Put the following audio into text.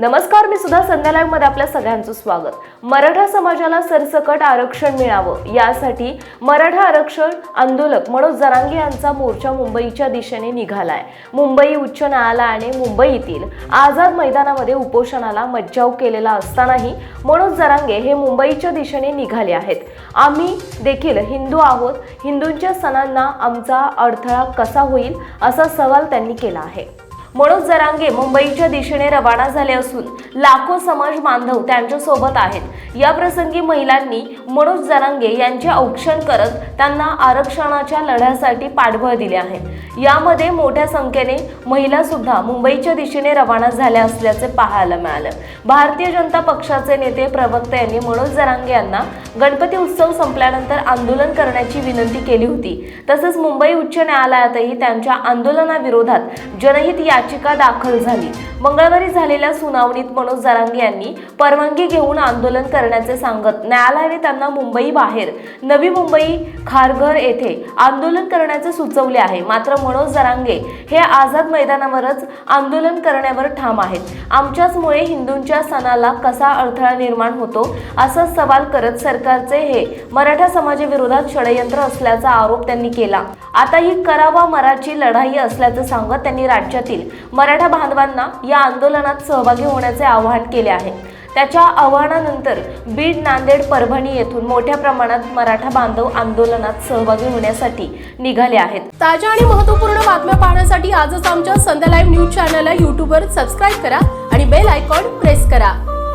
नमस्कार मी सुद्धा संध्या लाईव्हमध्ये आपल्या सगळ्यांचं स्वागत. मराठा समाजाला सरसकट आरक्षण मिळावं यासाठी मराठा आरक्षण आंदोलक मनोज जरांगे यांचा मोर्चा मुंबईच्या दिशेने निघालाय. मुंबई उच्च न्यायालयाने मुंबईतील आझाद मैदानामध्ये उपोषणाला मज्जाव केलेला असतानाही मनोज जरांगे हे मुंबईच्या दिशेने निघाले आहेत. आम्ही देखील हिंदू आहोत हिंदूंच्या सणांना आमचा अडथळा कसा होईल असा सवाल त्यांनी केला आहे. मनोज जरांगे मुंबईच्या दिशेने रवाना झाले असून लाखो समाज बांधव त्यांच्यासोबत आहेत. या प्रसंगी महिलांनी मनोज जरांगे यांचे औक्षण करत त्यांना आरक्षणाच्या लढ्यासाठी पाठबळ दिले आहे. यामध्ये मोठ्या संख्येने महिला सुद्धा मुंबईच्या दिशेने रवाना झाल्या असल्याचे पाहायला मिळालं. भारतीय जनता पक्षाचे नेते प्रवक्ते यांनी मनोज जरांगे यांना गणपती उत्सव संपल्यानंतर आंदोलन करण्याची विनंती केली होती. तसंच मुंबई उच्च न्यायालयातही त्यांच्या आंदोलनाविरोधात जनहित याचिका दाखल झाली. मंगळवारी झालेल्या सुनावणीत मनोज जरांगे यांनी परवानगी घेऊन आंदोलन करण्याचे सांगत न्यायालयाने त्यांना मुंबई बाहेर नवी मुंबई खारघर येथे आंदोलन करण्याचे सुचवले आहे. मात्र मनोज जरांगे हे आझाद मैदानावरच आंदोलन करण्यावर ठाम आहेत. आमच्याचमुळे हिंदूंच्या सणाला कसा अडथळा निर्माण होतो असा सवाल करत सरकारचे हे मराठा समाजाविरोधात षडयंत्र असल्याचा आरोप त्यांनी केला. आता ही करावा मराठी लढाई असल्याचं सांगत त्यांनी राज्यातील मराठा बांधवांना या आंदोलनात सहभागी होण्याचे आवाहन केले आहे. त्याच्या आव्हानानंतर बीड नांदेड परभणी येथून मोठ्या प्रमाणात मराठा बांधव आंदोलनात सहभागी होण्यासाठी निघाले आहेत. ताज्या आणि महत्त्वपूर्ण बातम्या पाहण्यासाठी आजच आमच्या संध्या लाईव्ह न्यूज चॅनलला यूट्यूबवर सबस्क्राईब करा आणि बेल आयकॉन प्रेस करा.